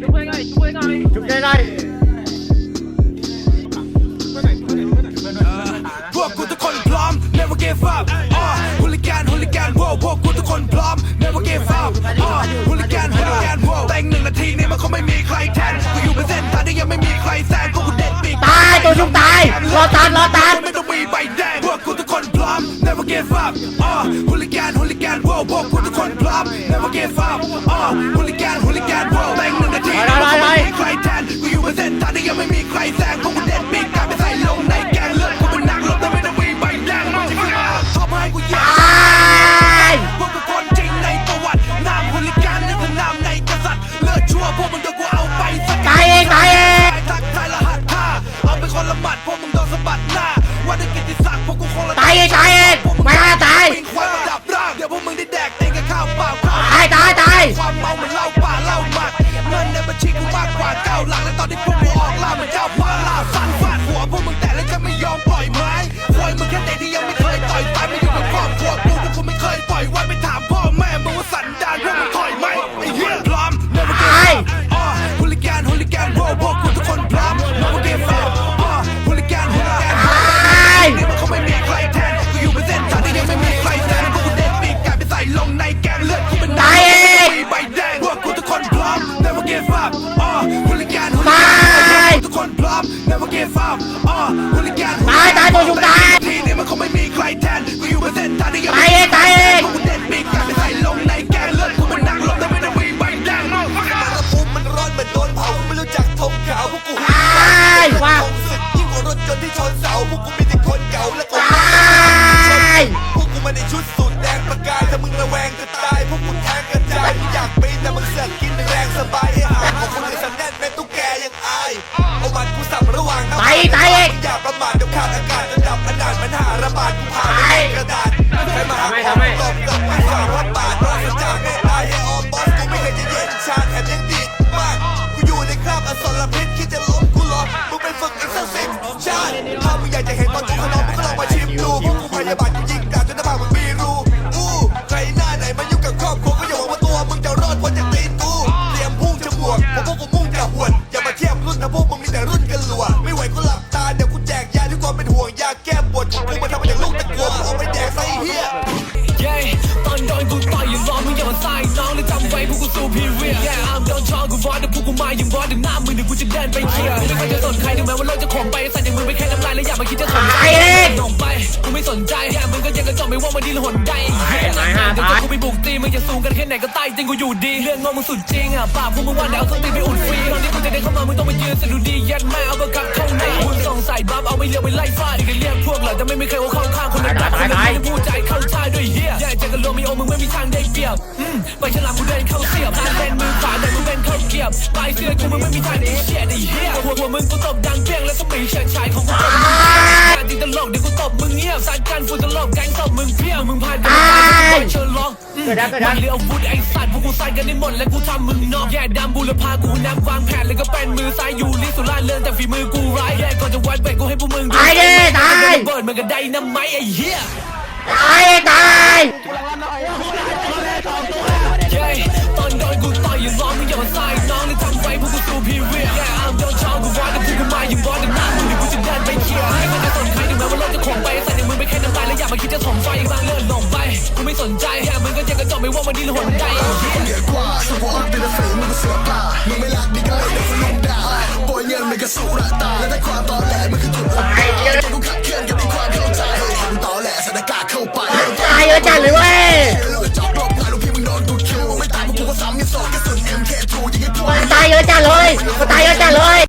จุ๊พื่คุณได้ไพวกกูทุกคนพร้อม never give up อ่า hooligan hooligan wow พวกกูทุกคนพร้อม never give up อ่า hooligan hooligan wow แต่งหนึ่งนาทีนี่มันคงไม่มีใครแทนกูอยู่เป็นเส้นทางที่ยังไม่มีใครแซงกูเด็ดปีกตายตัวชุบตายรอตันรอตันไม่ต้องมีใบแดงพวกกูทุกคนพร้อม never give up อ่า hooligan hooligan wow พวกกูทุกคนพร้อม never give up อ่า hooligan hooligan wow แต่ง ไม่ใครแทนกูอยู่บนเส้นทางที่ยังไม่มีใครแซง ทุกคนพร้อม never give up อ่าฮุลิแกนตายตายตัวชุบตายทีนี้มันคงไม่มีใครแทนกูอยู่บนเส้นทางที่ยังตายเองตายเอง ว่างน้ำตายายเองอย่าประมาทเดี๋ยวขาดอากาศระดับอนานมันหาระบาดกูผ่านไม่กระดาษใครมาหาของตบกับไม่ฝากรับบาดรอดสัจจะไม่ตายให้ออมบอสกูไม่เคยจะเย็นชาแถมยังดีดมากกูอยู่ในคราบอสรพิษคิดจะล้มกูหรอมึงไปฝึกอีกสักสิบชาติถ้ามึงอยากจะเห็นตอนกูขนมมึงก็ลองมาชิมดูพวกกูพยาบาลกู กูจะเดินไปเคลียร์ไม่ค่อยจะสนใครถึงแม้ว่าโลกจะข่มไปสั่นอย่างมึงไปแค่น้ำลายและอย่ามาคิดจะสนใจตายเองลงไปกูไม่สนใจแค่มึงก็ยังกระจอกไม่ว่าวันนี้หรือหนใดเหี้ยตายตายเดี๋ยวจะกูไปบุกตีมึงจะสูงกันแค่ไหนก็ใต้จริงกูอยู่ดีเรื่องงงมึงสุดจริงอะปากพวกมึงว่าเดี๋ยวเอาสติไปอุ่นฟรีตอนนี้กูจะได้เข้ามามึงต้องมายืนสะดุดียัดแม่เอาเบอร์กัดเข้าหน้ามึงส่งใส่บัฟเอาไม่เลี้ยวไปไล่ฟาดอีกเรียกพวกเหล่าแต่ไม่มีใครว่าเข้าข้างคนนั้นดับคนนั้นไม่พูดใจเข้าท่าด้วยเฮียแย่เจอกันโรมิโอมึงไม่มีทางได้เปรียบอืมไปฉลามกูเดินเข้า เข้าเกียบปลายเสื้อกูมึงไม่มีทางได้เฉียดไอ้เฮียหัวหัวมึงกูตบดังเปี้ยงแล้วก็มีเฉิดฉายของกูตบมึงงานติดตลกเดี๋ยวกูตบมึงเงียบสายการฝุ่นตลกแก๊งตบมึงเพี้ยมึงพลาดไปเชิญร้อกมันเลี้ยวฟุตไอ้สัตว์พวกกูใส่กันได้หมดและกูทำมึงนอกแย่ดำบุรพากูนับวางแผนแล้วก็เป็นมือซ้ายอยู่ลิสุราเลื่อนแต่ฝีมือกูร้ายแย่ก่อนจะวัดเบรกกูให้พวกมึงตายดิตายเบิร์ดมันก็ได้น้ำไม้ไอ้เหี้ยตายตาย สนใจแค่มันก็ยังกระจอกไม่ว่ามันดีหรือหดใจเหนือกว่าสปอร์ตเป็นหนังสืมันก็เสือป่ามึงไม่รักดีก็เลยเดนลุกด่าปล่อยเงินมันก็สู้ระตาและได้ความตอแหลมันคือจุดอ่อนต้องกูขัดเคลื่อนก็มีความเข้าใจทำต่อแหลสถานการณ์เข้าไปตายเยอะจังเลยเว้ยตายเยอะจังเลยตายเยอะจังเลย